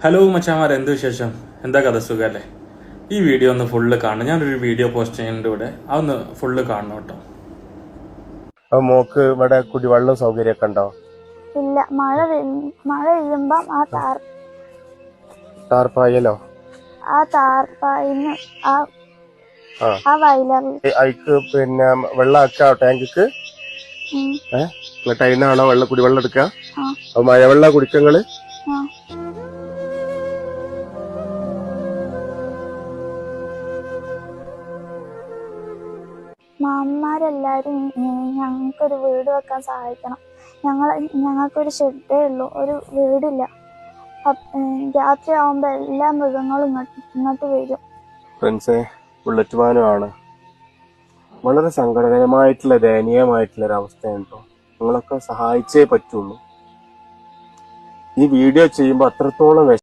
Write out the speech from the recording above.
Hello മച്ചാമാർ എന്ത് വിശേഷം? എന്താ കഥ? സുഖല്ലേ? ഈ വീഡിയോ ഒന്ന് ഫുള്ള് കാണണം. ഞാനൊരു വീഡിയോ പോസ്റ്റ് ചെയ്യുന്നുണ്ട് ഇവിടെ അതൊന്ന് ഫുള്ള് കാണണം കേട്ടോ. അപ്പൊ മോക്ക് ഇവിടെ കുടിവെള്ളം സൗകര്യമൊക്കെ ഉണ്ടോ? ഇല്ല. മഴ പെയ്യ്- മഴ പെയ്യുമ്പം ആ താർ ടാർപ്പായലോ? ആ താർപ്പായിന്ന് ആ ആ. ആ വയലറിൽ ഏ, അയിക്ക് പിന്നെ വെള്ളം ആക്കാം ടാങ്കിക്ക്? ഉം, ഏഹ് എന്നിട്ട് അതിനാണോ വെള്ളം കുടിവെള്ളം എടുക്കുക ആ. അപ്പൊ മഴവെള്ളം കുടിക്കങ്ങൾ ആ. മാമ്മമാരെല്ലാരും ഏഹ്, ഞങ്ങൾക്കൊരു വീട് വെക്കാൻ സഹായിക്കണം. ഞങ്ങൾ ഞങ്ങൾക്കൊരു ഷെഡേ ഉള്ളൂ ഒരു വീടില്ല. രാത്രി ആവുമ്പോൾ എല്ലാ മൃഗങ്ങളും ഇങ്ങോട്ട് വരും. ഫ്രണ്ട്സേ ബുള്ളറ്റ് വാനുമാണ് വളരെ സങ്കടകരമായിട്ടുള്ള ദയനീയമായിട്ടുള്ള ഒരു അവസ്ഥയാണ് കേട്ടോ നിങ്ങളൊക്കെ സഹായിച്ചേ പറ്റുള്ളൂ. ഈ വീഡിയോ ചെയ്യുമ്പോൾ അത്രത്തോളം